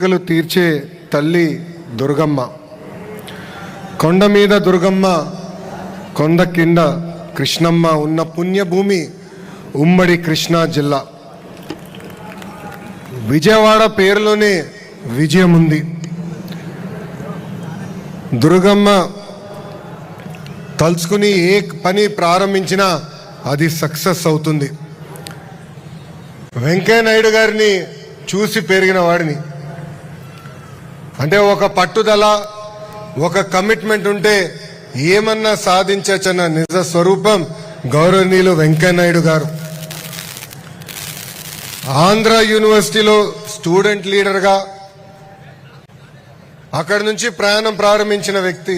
కోరికలు తీర్చే తల్లి దుర్గమ్మ. కొండ మీద దుర్గమ్మ కొండ కింద కృష్ణమ్మ ఉన్న పుణ్యభూమి ఉమ్మడి కృష్ణా జిల్లా. విజయవాడ పేరులోనే విజయం ఉంది దుర్గమ్మ తలుచుకుని ఏ పని ప్రారంభించినా అది సక్సెస్ అవుతుంది. వెంకయ్య నాయుడు గారిని చూసి పెరిగిన వాడిని. అంటే ఒక పట్టుదల ఒక కమిట్మెంట్ ఉంటే ఏమన్నా సాధించచ్చన్న నిజ స్వరూపం గౌరవనీయులు వెంకయ్యనాయుడు గారు. ఆంధ్ర యూనివర్సిటీలో స్టూడెంట్ లీడర్గా అక్కడి నుంచి ప్రయాణం ప్రారంభించిన వ్యక్తి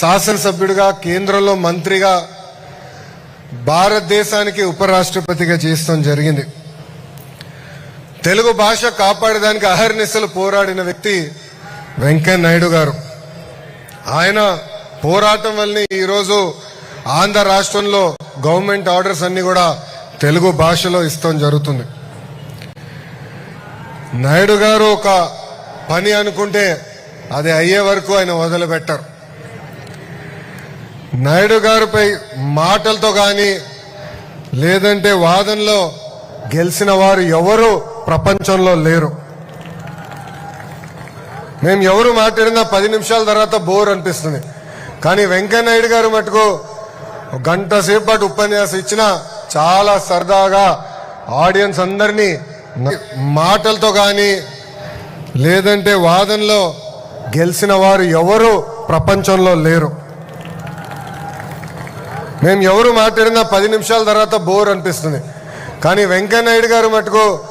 శాసనసభ్యుడిగా కేంద్రంలో మంత్రిగా భారతదేశానికి ఉపరాష్ట్రపతిగా చేస్తాం జరిగింది. తెలుగు భాష కాపాడడానికి అహర్నిశలు పోరాడిన వ్యక్తి వెంకయ్య నాయుడు గారు. ఆయన పోరాటం వల్లనే ఈరోజు ఆంధ్ర రాష్ట్రంలో గవర్నమెంట్ ఆర్డర్స్ అన్ని కూడా తెలుగు భాషలో ఇస్తాం జరుగుతుంది. నాయుడు గారు ఒక పని అనుకుంటే అది అయ్యే వరకు ఆయన వదిలిపెట్టారు. నాయుడు గారిపై మాటలతో కానీ లేదంటే వాదనలో గెలిచిన వారు ఎవరు ప్రపంచంలో లేరు. మేము ఎవరు మాట్లాడినా పది నిమిషాల తర్వాత బోర్ అనిపిస్తుంది. కానీ వెంకయ్య నాయుడు గారు మటుకు గంట సేపు ఉపన్యాసం ఇచ్చిన చాలా సరదాగా ఆడియన్స్ అందరినీ మాటలతో కానీ లేదంటే వాదనలో గెలిచిన వారు ఎవరు ప్రపంచంలో లేరు. మేము ఎవరు మాట్లాడినా పది నిమిషాల తర్వాత బోర్ అనిపిస్తుంది. కానీ వెంకయ్య నాయుడు గారు మటుకు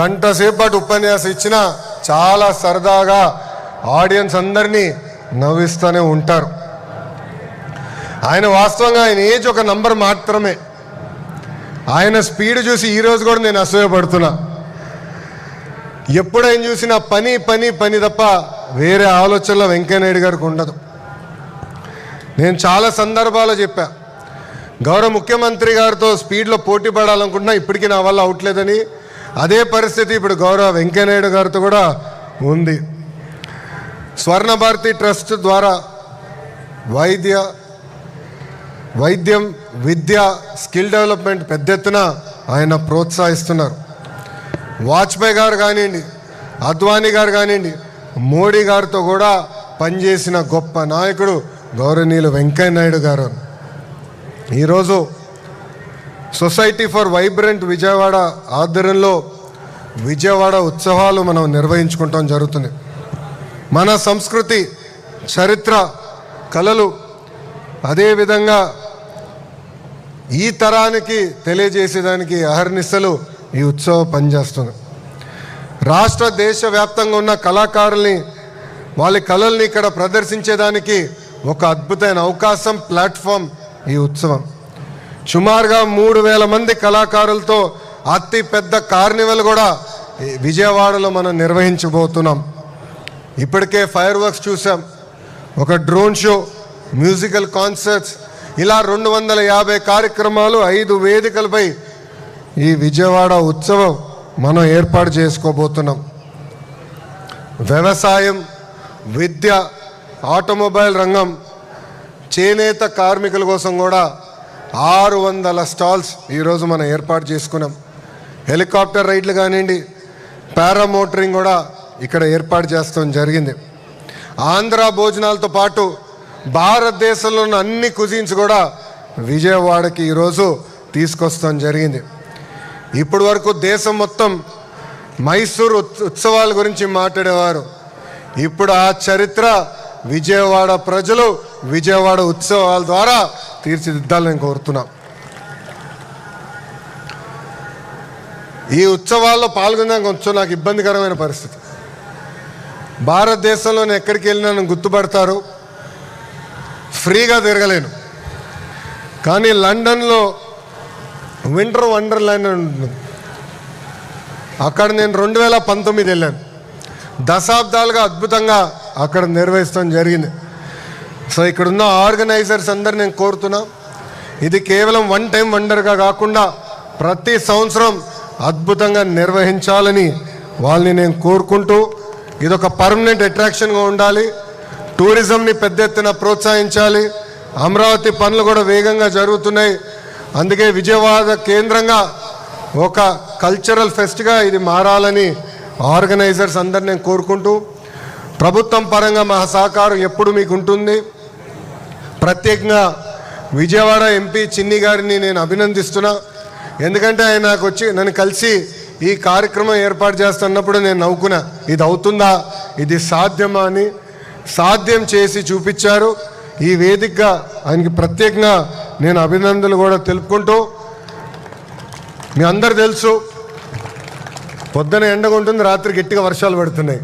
గంట సేపటి ఉపన్యాసం ఇచ్చిన చాలా సరదాగా ఆడియన్స్ అందరినీ నవ్విస్తూనే ఉంటారు. ఆయన వాస్తవంగా ఆయన ఏజ్ ఒక నంబర్ మాత్రమే. ఆయన స్పీడ్ చూసి ఈరోజు కూడా నేను అసూయపడుతున్నా. ఎప్పుడు ఆయన చూసినా పని పని పని తప్ప వేరే ఆలోచనలో వెంకయ్య నాయుడు గారికి ఉండదు. నేను చాలా సందర్భాల్లో చెప్పాను గౌరవ ముఖ్యమంత్రి గారితో స్పీడ్లో పోటీ పడాలనుకుంటున్నా ఇప్పటికీ నా వల్ల అవట్లేదని. అదే పరిస్థితి ఇప్పుడు గౌరవ వెంకయ్యనాయుడు గారితో కూడా ఉంది. స్వర్ణ భారతి ట్రస్ట్ ద్వారా వైద్య వైద్యం విద్య స్కిల్ డెవలప్మెంట్ పెద్ద ఎత్తున ఆయన ప్రోత్సహిస్తున్నారు. వాజ్పేయి గారు కానివ్వండి అద్వానీ గారు కానివ్వండి మోడీ గారితో కూడా పనిచేసిన గొప్ప నాయకుడు గౌరవనీయులు వెంకయ్య నాయుడు గారు. ఈరోజు సొసైటీ ఫర్ వైబ్రెంట్ విజయవాడ ఆధ్వర్యంలో విజయవాడ ఉత్సవాలు మనం నిర్వహించుకుంటాం జరుగుతుంది. మన సంస్కృతి చరిత్ర కళలు అదేవిధంగా ఈ తరానికి తెలియజేసేదానికి అహర్నిశలు ఈ ఉత్సవం పనిచేస్తుంది. రాష్ట్ర దేశవ్యాప్తంగా ఉన్న కళాకారుల్ని వాళ్ళ కళల్ని ఇక్కడ ప్రదర్శించేదానికి ఒక అద్భుతమైన అవకాశం ప్లాట్ఫామ్ ఈ ఉత్సవం. సుమారుగా మూడు వేల మంది కళాకారులతో అతి పెద్ద కార్నివల్ కూడా విజయవాడలో మనం నిర్వహించబోతున్నాం. ఇప్పటికే ఫైర్ వర్క్స్ చూసాం ఒక డ్రోన్ షో మ్యూజికల్ కాన్సర్ట్స్ ఇలా రెండు వందల యాభై కార్యక్రమాలు ఐదు వేదికలపై ఈ విజయవాడ ఉత్సవం మనం ఏర్పాటు చేసుకోబోతున్నాం. వ్యవసాయం విద్య ఆటోమొబైల్ రంగం చేనేత కార్మికుల కోసం కూడా ఆరు వందల స్టాల్స్ ఈరోజు మనం ఏర్పాటు చేసుకున్నాం. హెలికాప్టర్ రైడ్లు కానివ్వండి పారామోటరింగ్ కూడా ఇక్కడ ఏర్పాటు చేస్తాం జరిగింది. ఆంధ్ర భోజనాలతో పాటు భారతదేశంలో ఉన్న అన్ని కుజిన్స్ కూడా విజయవాడకి ఈరోజు తీసుకొస్తాం జరిగింది. ఇప్పటి వరకు దేశం మొత్తం మైసూరు ఉత్సవాల గురించి మాట్లాడేవారు. ఇప్పుడు ఆ చరిత్ర విజయవాడ ప్రజలు విజయవాడ ఉత్సవాల ద్వారా తీర్చిదిద్దాలని కోరుతున్నా. ఈ ఉత్సవాల్లో పాల్గొనడానికి కొంచెం నాకు ఇబ్బందికరమైన పరిస్థితి. భారతదేశంలో నేను ఎక్కడికి వెళ్ళినా నన్ను గుర్తుపడతారు. ఫ్రీగా తిరగలేను. కానీ లండన్లో వింటర్ వండర్లాండ్ ఉంటుంది. అక్కడ నేను రెండు వేల పంతొమ్మిది వెళ్ళాను. దశాబ్దాలుగా అద్భుతంగా అక్కడ నిర్వహించడం జరిగింది. సో ఇక్కడ ఉన్న ఆర్గనైజర్స్ అందరు నేను కోరుతున్నా. ఇది కేవలం వన్ టైం వండర్గా కాకుండా ప్రతి సంవత్సరం అద్భుతంగా నిర్వహించాలని వాళ్ళని నేను కోరుకుంటూ ఇదొక పర్మనెంట్ అట్రాక్షన్గా ఉండాలి. టూరిజంని పెద్ద ఎత్తున ప్రోత్సహించాలి. అమరావతి పనులు కూడా వేగంగా జరుగుతున్నాయి. అందుకే విజయవాడ కేంద్రంగా ఒక కల్చరల్ ఫెస్ట్గా ఇది మారాలని ఆర్గనైజర్స్ అందరు నేను కోరుకుంటూ ప్రభుత్వం పరంగా మా సహకారం ఎప్పుడు మీకు ఉంటుంది ప్రత్యేకంగా విజయవాడ ఎంపీ చిన్ని గారిని నేను అభినందిస్తున్నా. ఎందుకంటే ఆయన నాకు వచ్చి నన్ను కలిసి ఈ కార్యక్రమం ఏర్పాటు చేస్తున్నప్పుడు నేను నవ్వుకున్నా. ఇది అవుతుందా? ఇది సాధ్యమా అని సాధ్యం చేసి చూపించారు. ఈ వేదికగా ఆయనకి ప్రత్యేకంగా నేను అభినందనలు కూడా తెలుపుకుంటూ మీ అందరు తెలుసు. పొద్దున ఎండగా ఉంటుంది రాత్రి గట్టిగా వర్షాలు పడుతున్నాయి.